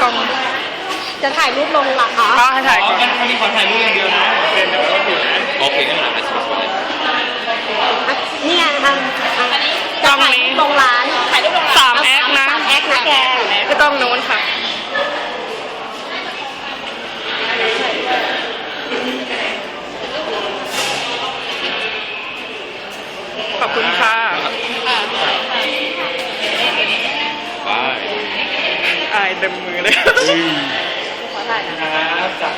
กล้องจะถ่ายรูปลงหลักอ๋อป้าให้ถ่ายก่อนงั้นวันนี้ขอถ่ายรูปอย่างเดียวนะเป็นแบบว่าผิวนะโอเคงั้นหลังไปสวยนี่ไงทำจะถ่ายรูปลงร้านถ่ายรูปลงร้านสามแอคนะสามแอคนะแกก็ต้องโน้นค่ะขอบคุณค่ะ เต็มมือเลยครับจ้ะ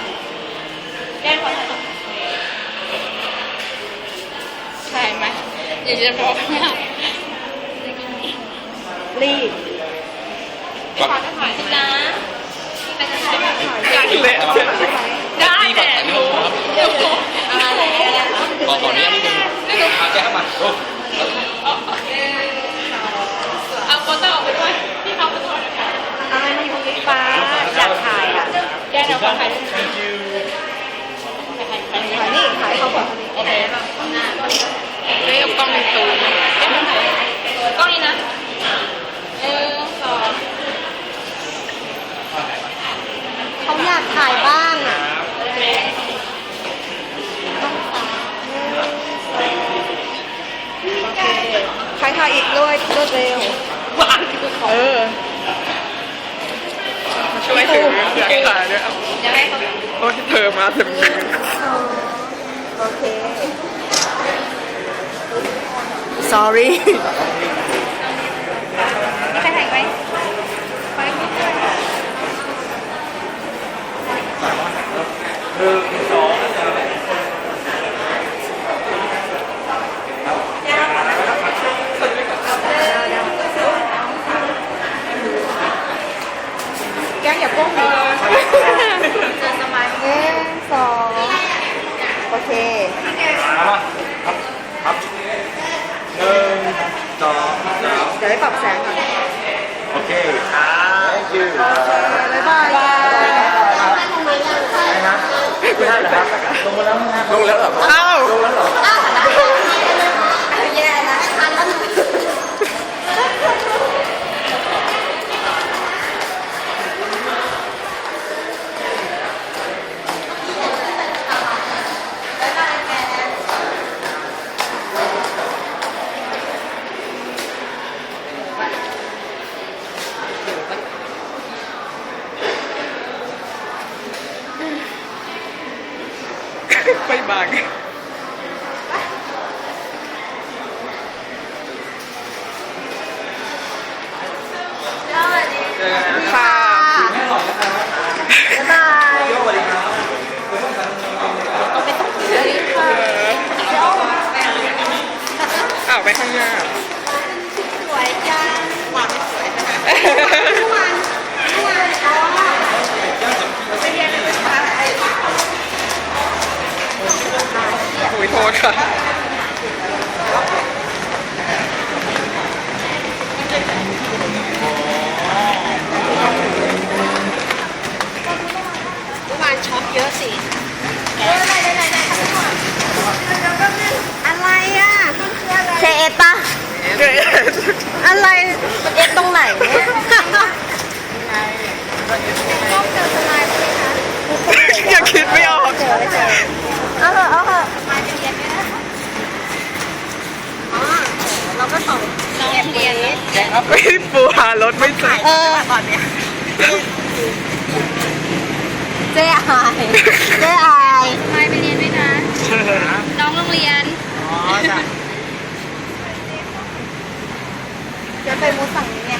ใช่ไหมเดี๋ยวจะบอกว่ารีบก่อนถ่ายนะเละได้แต่หนูเดี๋ยวอะไรอะไรขอขออนุญาตนิดนึงเอาแก้เข้ามาโอ้เอาโฟโต้ออกไปด้วยพี่เขาโฟโต้นะคะ อะไรมาอยู่ที่ฟ้าอยากถ่ายอะ แกเดี๋ยวขอถ่ายรูป thank you ถ่ายนี่ถ่ายเขาก่ อเคเฮ้ยเอากล้องในตูนแกทำถ่ายกล้องนี้นะหนึ่งสองเขาอยากถ่ายบ้างอะใครถ่ายอีกด้วยรวดเร็วเออมาช่วยถือถ่ายด้วยเอาเดี๋ยวให้เขา โอ้ยเธอมาเต็มมือโอเค sorry ใครถ่ายไว้ไว้ไม่ได้แก้งอง ดิสมัยหนึ่งสอง โอเคเอามาครับครับหนึ่งสองสามเดี๋ยวให้ปรับแสงก่อน โอเค thank you บ๊ายบายนะไม่ได้เหรอครับลงมาแล้วนะลงแล้วเหรออ้าวลงแล้วเหรอ ไปบางค่ะบ๊ายบายเอออ้าวไปข้างหน้า สวยจังหวานสวยจังเมื่อวานเมื่อวานอ๋อไปเรียนเลยค่ะอุ้ยโทษค่ะ เมื่อวานช็อปเยอะสิเออได้ได้ได้ได้อะไรอะเคเอสปะ อะไรมันเอสตรงไหนเนี่ยต้องเจอสไลด์ไหมคะยังคิดไม่ออกเจอไม่เจอเอาเถอะเอาเถอะมาเรียนไหมอ๋อเราก็ส่งน้องเรียนนะไม่ปูหารถไม่เจอเออก่อนเนี่ยเจ๊อายเจ๊อาย ไปไปเรียนด้วยนะ น้องโรงเรียน อ๋อจ้ะ จะไปมูสั่งนี้ไง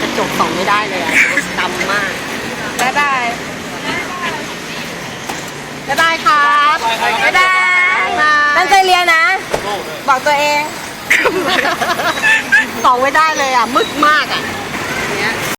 กระจกส่องไม่ได้เลยอะดำมากบ๊ายบายบ๊ายบายครับบ๊ายบายตั้งใจเรียนนะ บอกตัวเอง ส่องไม่ได้เลยอะมืดมากอะ